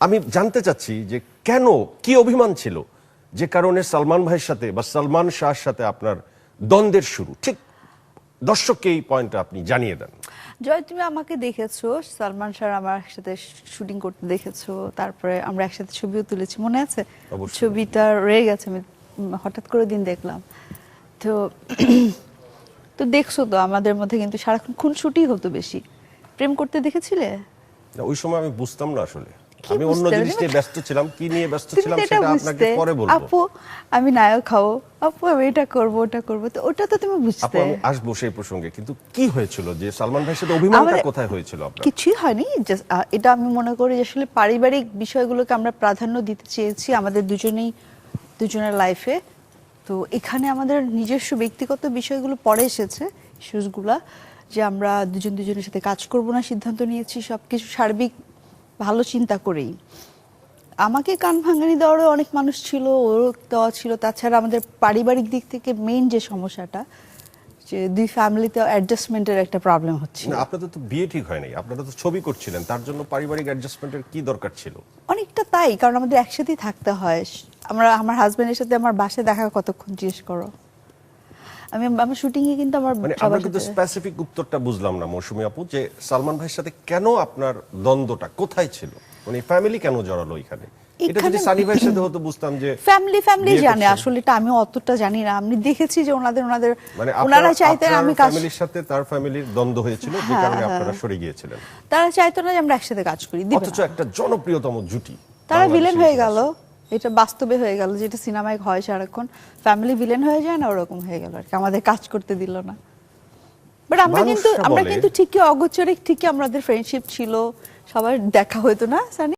আমি জানতে চাচ্ছি যে কেন কি অভিমান ছিল? যে কারণে সালমান ভাইয়ের সাথে বা সালমান শাহর সাথে আপনার দ্বন্দ্বের শুরু। ঠিক দর্শককে এই পয়েন্টটা আপনি জানিয়ে দেন। জয় তুমি আমাকে দেখেছ সালমান স্যার আমার একসাথে শুটিং করতে দেখেছ তারপরে আমরা একসাথে ছবিও তুলেছি মনে আছে? ছবিটা রয়ে গেছে আমি হঠাৎ করে দিন দেখলাম। তো তো দেখছ তো আমাদের মধ্যে কিন্তু সারাক্ষণ খুন খুনসুটি হতো বেশি। প্রেম করতে দেখেছিলে? ওই সময় আমি বুঝতাম না আসলে। আমি অন্য জিনিস নিয়ে ব্যস্ত ছিলাম কি নিয়ে ব্যস্ত ছিলাম সেটা আপনাকে পরে বলব। আপু আমি নায়ক আপু আমি এটা করব ওটা করব। তো ওটা তো তুমি আপু আমি আসব সেই প্রসঙ্গে কিন্তু কি হয়েছিল? যে সালমান ভাইয়ের সাথে অভিমানটা কোথায় হয়েছিল আপনার? কিছুই হয়নি এটা আমি মনে করি আসলে পারিবারিক বিষয়গুলোকে আমরা প্রাধান্য দিতে চেয়েছি আমাদের দুজনেই দুজনের লাইফে তো এখানে আমাদের নিজস্ব ব্যক্তিগত বিষয়গুলো পরে এসেছে ইস্যুসগুলা যে আমরা দুজন দুজনের সাথে কাজ করব না সিদ্ধান্ত নিয়েছি সবকিছু সার্বিক ভালো চিন্তা করেই। আমাকে কান ভাঙানি দেওয়ারও অনেক মানুষ ছিল ওরও দেওয়া ছিল। তাছাড়া আমাদের পারিবারিক দিক থেকে মেইন যে সমস্যাটা যে দুই ফ্যামিলিতে অ্যাডজাস্টমেন্টের একটা প্রবলেম হচ্ছে না আপনাদের তো বিয়ে ঠিক হয়নি আপনারা তো ছবি করছিলেন তার জন্য পারিবারিক অ্যাডজাস্টমেন্টের কি দরকার ছিল? অনেকটা তাই কারণ আমাদের একসাথেই থাকতে হয়। আমরা আমার হাজবেন্ডের সাথে আমার বাসায় দেখা কতক্ষণ জিজ্ঞেস করো। আমি আমার শুটিং এ কিন্তু আমার মানে আমরা কিন্তু স্পেসিফিক উত্তরটা বুঝলাম না মৌসুমী আপু যে সালমান ভাইয়ের সাথে কেন আপনার দ্বন্দ্বটা কোথায় ছিল? মানে ফ্যামিলি কেন জড়ালো এখানে? এটা যদি সানি ভাইয়ের সাথে হতো বুঝতাম যে ফ্যামিলি ফ্যামিলি জানে আসলে এটা আমি অতটা জানি না। আমি দেখেছি যে ওনাদের ওনাদের মানে ওনারা চাইতেন আমি ফ্যামিলির সাথে তার ফ্যামিলির দ্বন্দ্ব হয়েছিল যে হ্যাঁ, কারণে হ্যাঁ। আপনারা সরে গিয়েছিলেন। তারা চাইতো না যে আমরা একসাথে কাজ করি অথচ একটা জনপ্রিয়তম জুটি তারা ভিলেন হয়ে। গেল। এটা বাস্তবে হয়ে গেল যেটা সিনেমায় হয় সারাক্ষণ। ফ্যামিলি ভিলেন হয়ে যায় না ওরকম হয়ে গেল আর কি। আমাদের কাজ করতে দিল না। বাট আমরা কিন্তু আমরা কিন্তু ঠিকই অগোচরে ঠিকই আমাদের ফ্রেন্ডশিপ ছিল। সবার দেখা হতো না সানি?